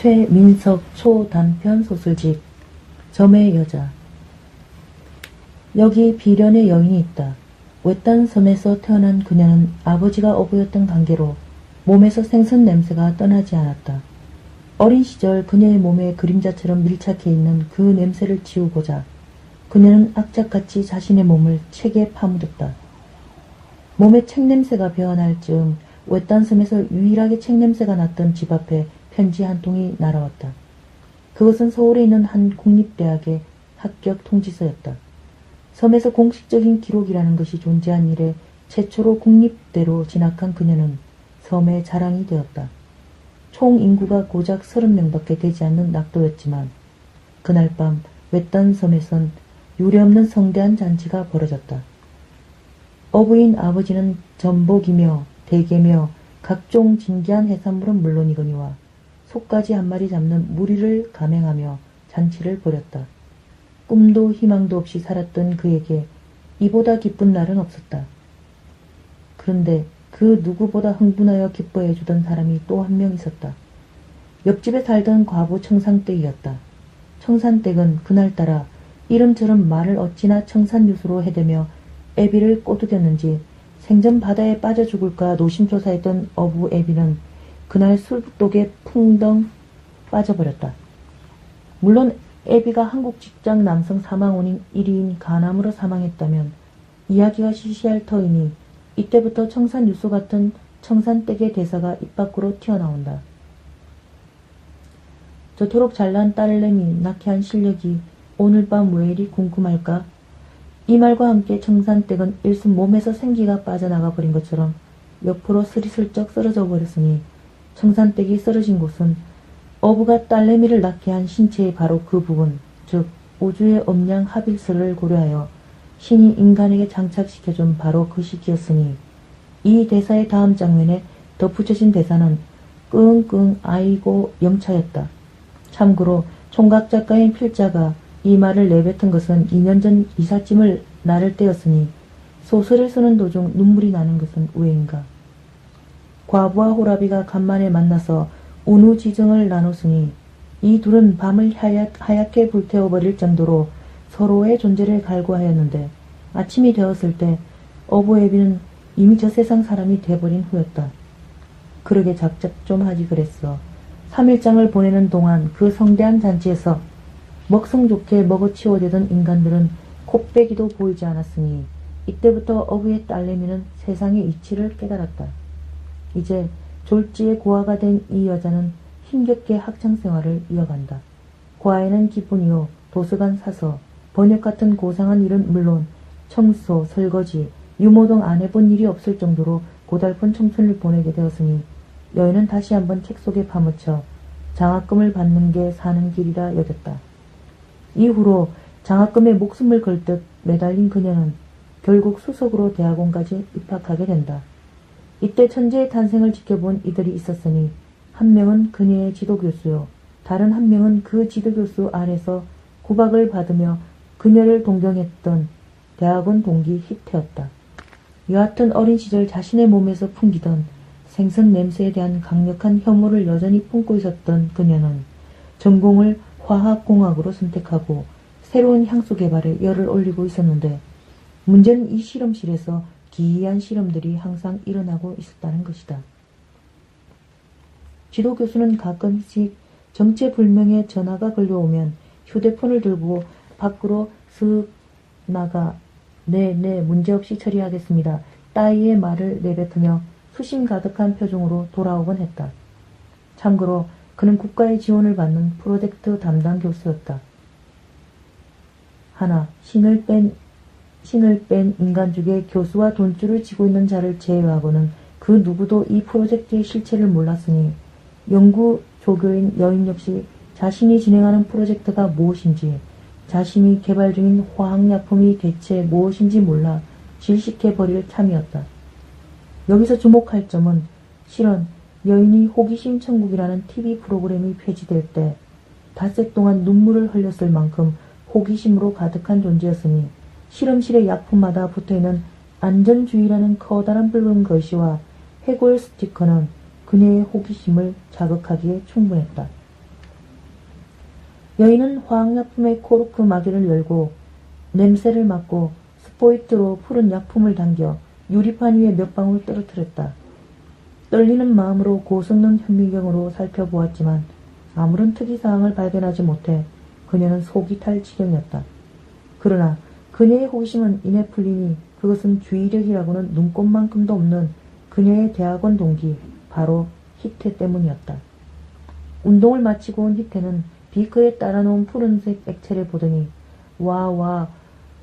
최민석 초단편 소설집 점의 여자 여기 비련의 여인이 있다. 외딴 섬에서 태어난 그녀는 아버지가 어부였던 관계로 몸에서 생선 냄새가 떠나지 않았다. 어린 시절 그녀의 몸에 그림자처럼 밀착해 있는 그 냄새를 지우고자 그녀는 악착같이 자신의 몸을 책에 파묻었다. 몸에 책 냄새가 배어날 즈음 외딴 섬에서 유일하게 책 냄새가 났던 집 앞에 편지 한 통이 날아왔다. 그것은 서울에 있는 한 국립대학의 합격 통지서였다. 섬에서 공식적인 기록이라는 것이 존재한 이래 최초로 국립대로 진학한 그녀는 섬의 자랑이 되었다. 총 인구가 고작 30명밖에 되지 않는 낙도였지만 그날 밤 외딴 섬에선 유례없는 성대한 잔치가 벌어졌다. 어부인 아버지는 전복이며 대게며 각종 진기한 해산물은 물론이거니와 속까지 한 마리 잡는 무리를 감행하며 잔치를 벌였다. 꿈도 희망도 없이 살았던 그에게 이보다 기쁜 날은 없었다. 그런데 그 누구보다 흥분하여 기뻐해 주던 사람이 또 한 명 있었다. 옆집에 살던 과부 청산댁이었다. 청산댁은 그날따라 이름처럼 말을 어찌나 청산유수로 해대며 애비를 꼬투겼는지 생전 바다에 빠져 죽을까 노심초사했던 어부 애비는 그날 술독에 풍덩 빠져버렸다. 물론 애비가 한국 직장 남성 사망 원인 1위인 간암으로 사망했다면 이야기가 시시할 터이니 이때부터 청산유수 같은 청산댁의 대사가 입 밖으로 튀어나온다. 저토록 잘난 딸내미 낙해한 실력이 오늘 밤 왜 이리 궁금할까? 이 말과 함께 청산댁은 일순 몸에서 생기가 빠져나가 버린 것처럼 옆으로 스리슬쩍 쓰러져 버렸으니 청산댁이 쓰러진 곳은 어부가 딸내미를 낳게 한 신체의 바로 그 부분, 즉 우주의 음량 합일설을 고려하여 신이 인간에게 장착시켜준 바로 그 시기였으니 이 대사의 다음 장면에 덧붙여진 대사는 끙끙 아이고 영차였다. 참고로 총각 작가인 필자가 이 말을 내뱉은 것은 2년 전 이삿짐을 나를 때였으니 소설을 쓰는 도중 눈물이 나는 것은 왜인가. 과부와 호라비가 간만에 만나서 운우지정을 나눴으니 이 둘은 밤을 하얗, 하얗 게 불태워버릴 정도로 서로의 존재를 갈구하였는데 아침이 되었을 때 어부애비는 이미 저 세상 사람이 돼버린 후였다. 그러게 작작 좀 하지 그랬어. 3일장을 보내는 동안 그 성대한 잔치에서 먹성 좋게 먹어치워대던 인간들은 콧배기도 보이지 않았으니 이때부터 어부의 딸내미는 세상의 이치를 깨달았다. 이제 졸지에 고아가 된 이 여자는 힘겹게 학창생활을 이어간다. 고아에는 기분이요, 도서관 사서, 번역 같은 고상한 일은 물론 청소, 설거지, 유모동 안 해본 일이 없을 정도로 고달픈 청춘을 보내게 되었으니 여인은 다시 한번 책 속에 파묻혀 장학금을 받는 게 사는 길이라 여겼다. 이후로 장학금에 목숨을 걸듯 매달린 그녀는 결국 수석으로 대학원까지 입학하게 된다. 이때 천재의 탄생을 지켜본 이들이 있었으니 한 명은 그녀의 지도교수요. 다른 한 명은 그 지도교수 아래서 구박을 받으며 그녀를 동경했던 대학원 동기 히트였다. 여하튼 어린 시절 자신의 몸에서 풍기던 생선 냄새에 대한 강력한 혐오를 여전히 품고 있었던 그녀는 전공을 화학공학으로 선택하고 새로운 향수 개발에 열을 올리고 있었는데 문제는 이 실험실에서 기이한 실험들이 항상 일어나고 있었다는 것이다. 지도 교수는 가끔씩 정체불명의 전화가 걸려오면 휴대폰을 들고 밖으로 슥 나가 네, 네, 문제없이 처리하겠습니다. 따위의 말을 내뱉으며 수심 가득한 표정으로 돌아오곤 했다. 참고로 그는 국가의 지원을 받는 프로젝트 담당 교수였다. 하나, 신을 뺀, 신을 뺀 인간 중에 교수와 돈줄을 쥐고 있는 자를 제외하고는 그 누구도 이 프로젝트의 실체를 몰랐으니 연구 조교인 여인 역시 자신이 진행하는 프로젝트가 무엇인지 자신이 개발 중인 화학약품이 대체 무엇인지 몰라 질식해버릴 참이었다. 여기서 주목할 점은 실은 여인이 호기심 천국이라는 TV 프로그램이 폐지될 때 닷새 동안 눈물을 흘렸을 만큼 호기심으로 가득한 존재였으니 실험실의 약품마다 붙어있는 안전주의라는 커다란 붉은 글씨와 해골 스티커는 그녀의 호기심을 자극하기에 충분했다. 여인은 화학약품의 코르크 마개를 열고 냄새를 맡고 스포이트로 푸른 약품을 당겨 유리판 위에 몇 방울 떨어뜨렸다. 떨리는 마음으로 고성능 현미경으로 살펴보았지만 아무런 특이사항을 발견하지 못해 그녀는 속이 탈 지경이었다. 그러나 그녀의 호기심은 이내 풀리니 그것은 주의력이라고는 눈꼽만큼도 없는 그녀의 대학원 동기 바로 히테 때문이었다. 운동을 마치고 온 히테는 비커에 따라놓은 푸른색 액체를 보더니 와와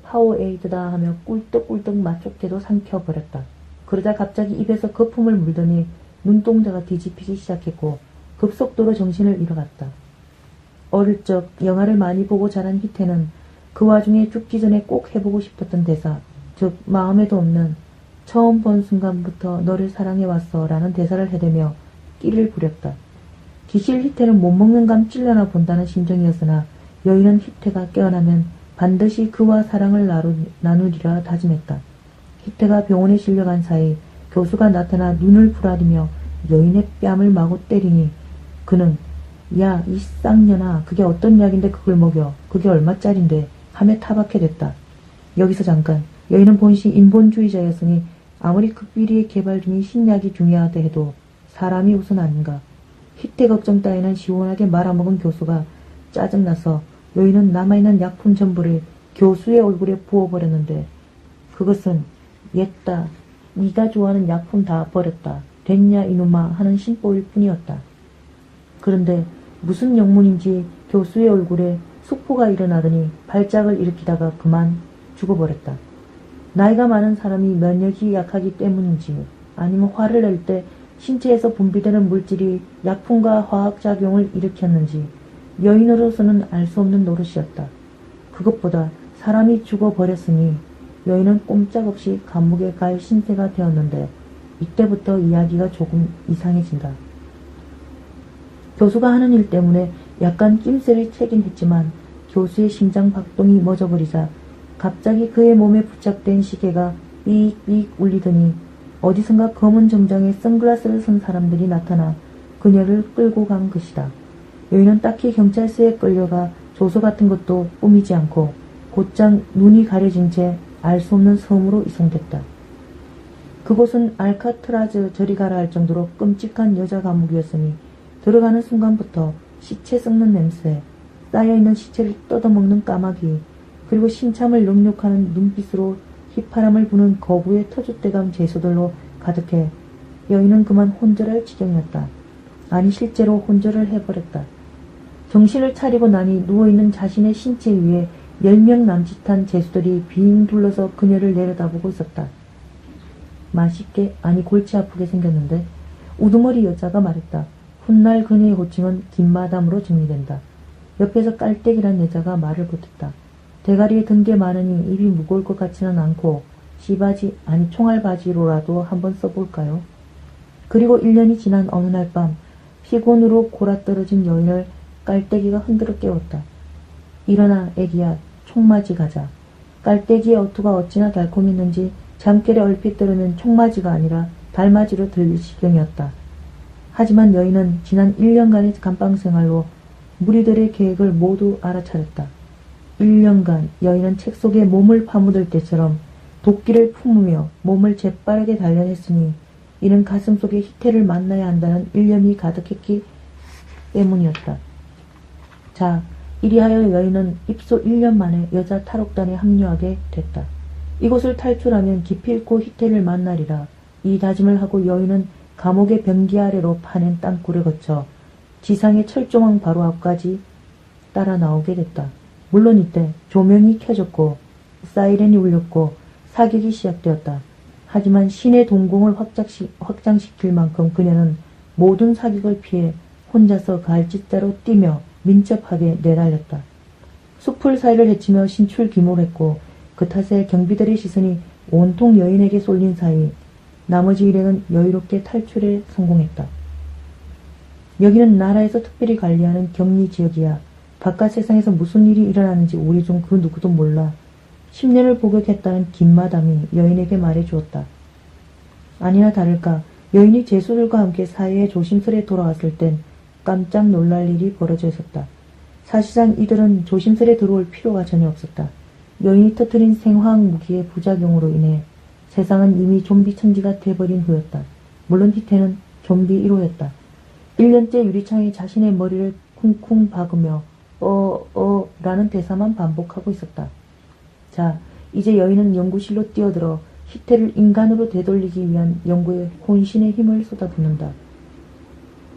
파워에이드다 하며 꿀떡꿀떡 맛좋게도 삼켜버렸다. 그러자 갑자기 입에서 거품을 물더니 눈동자가 뒤집히기 시작했고 급속도로 정신을 잃어갔다. 어릴 적 영화를 많이 보고 자란 히테는 그 와중에 죽기 전에 꼭 해보고 싶었던 대사, 즉 마음에도 없는 처음 본 순간부터 너를 사랑해왔어 라는 대사를 해대며 끼를 부렸다. 기실 히테는 못 먹는 감 찔러나 본다는 심정이었으나 여인은 히테가 깨어나면 반드시 그와 사랑을 나누, 나누리라 다짐했다. 히테가 병원에 실려간 사이 교수가 나타나 눈을 부라리며 여인의 뺨을 마구 때리니 그는 야 이 쌍년아 그게 어떤 약인데 그걸 먹여 그게 얼마짜린데 하며 타박해 됐다. 여기서 잠깐 여인은 본시 인본주의자였으니 아무리 극비리의 개발 중인 신약이 중요하다 해도 사람이 우선 아닌가. 히테 걱정 따위는 시원하게 말아먹은 교수가 짜증나서 여인은 남아있는 약품 전부를 교수의 얼굴에 부어버렸는데 그것은 옛다. 네가 좋아하는 약품 다 버렸다. 됐냐 이놈아 하는 신보일 뿐이었다. 그런데 무슨 영문인지 교수의 얼굴에 숙포가 일어나더니 발작을 일으키다가 그만 죽어버렸다. 나이가 많은 사람이 면역이 약하기 때문인지 아니면 화를 낼 때 신체에서 분비되는 물질이 약품과 화학작용을 일으켰는지 여인으로서는 알 수 없는 노릇이었다. 그것보다 사람이 죽어버렸으니 여인은 꼼짝없이 감옥에 갈 신세가 되었는데 이때부터 이야기가 조금 이상해진다. 교수가 하는 일 때문에 약간 낌새를 채긴 했지만 교수의 심장 박동이 멎어버리자 갑자기 그의 몸에 부착된 시계가 삑삑 울리더니 어디선가 검은 정장에 선글라스를 쓴 사람들이 나타나 그녀를 끌고 간 것이다. 여인은 딱히 경찰서에 끌려가 조서 같은 것도 꾸미지 않고 곧장 눈이 가려진 채 알 수 없는 섬으로 이송됐다. 그곳은 알카트라즈 저리 가라 할 정도로 끔찍한 여자 감옥이었으니 들어가는 순간부터 시체 썩는 냄새, 쌓여있는 시체를 뜯어먹는 까마귀, 그리고 신참을 능욕하는 눈빛으로 휘파람을 부는 거부의 터줏대감 제수들로 가득해 여인은 그만 혼절할 지경이었다. 아니 실제로 혼절을 해버렸다. 정신을 차리고 나니 누워있는 자신의 신체 위에 열명 남짓한 제수들이 빙 둘러서 그녀를 내려다보고 있었다. 맛있게 아니 골치 아프게 생겼는데 우두머리 여자가 말했다. 훗날 그녀의 호칭은 김마담으로 정리된다. 옆에서 깔때기란 여자가 말을 보탰다. 대가리에 든 게 많으니 입이 무거울 것 같지는 않고 시바지 아니 총알바지로라도 한번 써볼까요? 그리고 1년이 지난 어느 날 밤 피곤으로 골아떨어진 여인을 깔때기가 흔들어 깨웠다. 일어나 애기야 총맞이 가자. 깔때기의 어투가 어찌나 달콤했는지 잠결에 얼핏 들으면 총맞이가 아니라 달맞이로 들릴 지경이었다. 하지만 여인은 지난 1년간의 감방 생활로 무리들의 계획을 모두 알아차렸다. 1년간 여인은 책 속에 몸을 파묻을 때처럼 도끼를 품으며 몸을 재빠르게 단련했으니 이는 가슴 속에 희태를 만나야 한다는 일념이 가득했기 때문이었다. 자, 이리하여 여인은 입소 1년 만에 여자 탈옥단에 합류하게 됐다. 이곳을 탈출하면 기필코 희태를 만나리라. 이 다짐을 하고 여인은 감옥의 변기 아래로 파낸 땅굴을 거쳐 지상의 철조망 바로 앞까지 따라 나오게 됐다. 물론 이때 조명이 켜졌고 사이렌이 울렸고 사격이 시작되었다. 하지만 신의 동공을 확장시, 확장시킬 만큼 그녀는 모든 사격을 피해 혼자서 갈짓대로 뛰며 민첩하게 내달렸다. 숲을 사이를 헤치며 신출기몰했고 그 탓에 경비들의 시선이 온통 여인에게 쏠린 사이 나머지 일행은 여유롭게 탈출에 성공했다. 여기는 나라에서 특별히 관리하는 격리 지역이야. 바깥 세상에서 무슨 일이 일어나는지 우리 중 그 누구도 몰라. 10년을 복역했다는 김마담이 여인에게 말해 주었다. 아니나 다를까 여인이 제수들과 함께 사회에 조심스레 돌아왔을 땐 깜짝 놀랄 일이 벌어져 있었다. 사실상 이들은 조심스레 들어올 필요가 전혀 없었다. 여인이 터뜨린 생화학 무기의 부작용으로 인해 세상은 이미 좀비 천지가 돼버린 후였다. 물론 히테는 좀비 1호였다. 1년째 유리창에 자신의 머리를 쿵쿵 박으며 어, 어, 라는 대사만 반복하고 있었다. 자, 이제 여인은 연구실로 뛰어들어 히테를 인간으로 되돌리기 위한 연구에 혼신의 힘을 쏟아붓는다.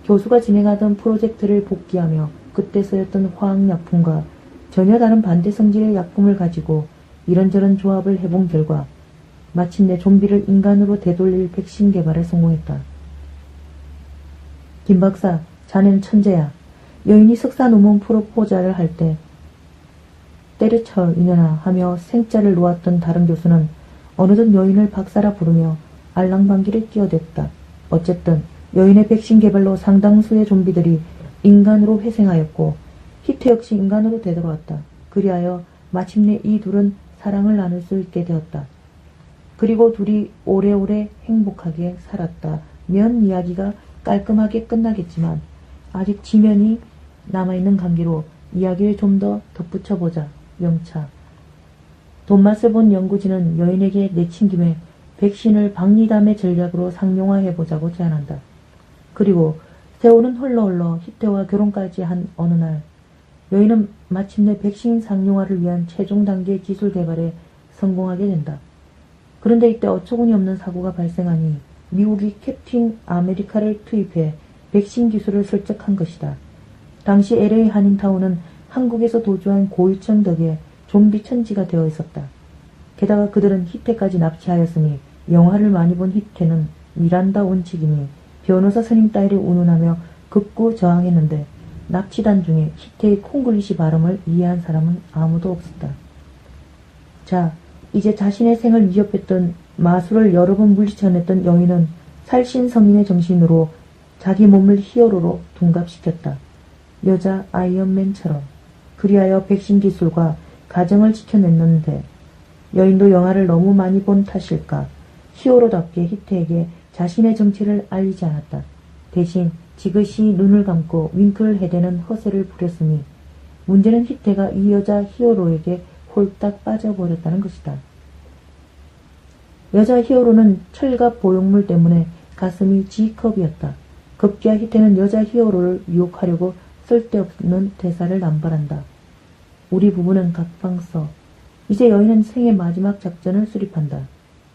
교수가 진행하던 프로젝트를 복귀하며 그때 쓰였던 화학약품과 전혀 다른 반대 성질의 약품을 가지고 이런저런 조합을 해본 결과 마침내 좀비를 인간으로 되돌릴 백신 개발에 성공했다. 김 박사, 자넨 천재야. 여인이 석사 논문 프로포자를 할 때 때려쳐 이년아 하며 생자를 놓았던 다른 교수는 어느덧 여인을 박사라 부르며 알랑방귀를 끼어댔다. 어쨌든 여인의 백신 개발로 상당수의 좀비들이 인간으로 회생하였고 히트 역시 인간으로 되돌아왔다. 그리하여 마침내 이 둘은 사랑을 나눌 수 있게 되었다. 그리고 둘이 오래오래 행복하게 살았다. 면 이야기가 깔끔하게 끝나겠지만 아직 지면이 남아있는 관계로 이야기를 좀 더 덧붙여보자. 영차. 돈맛을 본 연구진은 여인에게 내친 김에 백신을 박리담의 전략으로 상용화해보자고 제안한다. 그리고 세월은 흘러흘러 히트와 결혼까지 한 어느 날 여인은 마침내 백신 상용화를 위한 최종 단계 기술 개발에 성공하게 된다. 그런데 이때 어처구니 없는 사고가 발생하니 미국이 캡틴 아메리카를 투입해 백신 기술을 설정한 것이다. 당시 LA 한인타운은 한국에서 도주한 고유청 덕에 좀비 천지가 되어 있었다. 게다가 그들은 히테까지 납치하였으니 영화를 많이 본 히테는 미란다 원칙이니 변호사 선임 따위를 운운하며 극구 저항했는데 납치단 중에 히테의 콩글리시 발음을 이해한 사람은 아무도 없었다. 자, 이제 자신의 생을 위협했던 마술을 여러 번 물리쳐냈던 여인은 살신 성인의 정신으로 자기 몸을 히어로로 둔갑시켰다. 여자 아이언맨처럼. 그리하여 백신 기술과 가정을 지켜냈는데 여인도 영화를 너무 많이 본 탓일까 히어로답게 히트에게 자신의 정체를 알리지 않았다. 대신 지그시 눈을 감고 윙크를 해대는 허세를 부렸으니 문제는 히테가 이 여자 히어로에게 홀딱 빠져버렸다는 것이다. 여자 히어로는 철갑 보형물 때문에 가슴이 G컵이었다. 급기야 히테는 여자 히어로를 유혹하려고 쓸데없는 대사를 남발한다. 우리 부부는 각방서. 이제 여인은 생의 마지막 작전을 수립한다.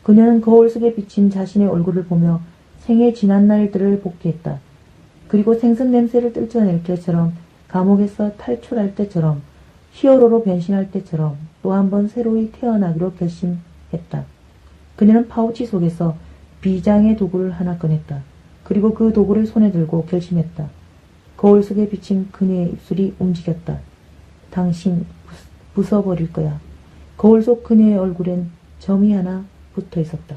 그녀는 거울 속에 비친 자신의 얼굴을 보며 생의 지난 날들을 복귀했다. 그리고 생선 냄새를 떨쳐낼 때처럼 감옥에서 탈출할 때처럼 히어로로 변신할 때처럼 또 한 번 새로이 태어나기로 결심했다. 그녀는 파우치 속에서 비장의 도구를 하나 꺼냈다. 그리고 그 도구를 손에 들고 결심했다. 거울 속에 비친 그녀의 입술이 움직였다. 당신 부숴버릴 거야. 거울 속 그녀의 얼굴엔 점이 하나 붙어 있었다.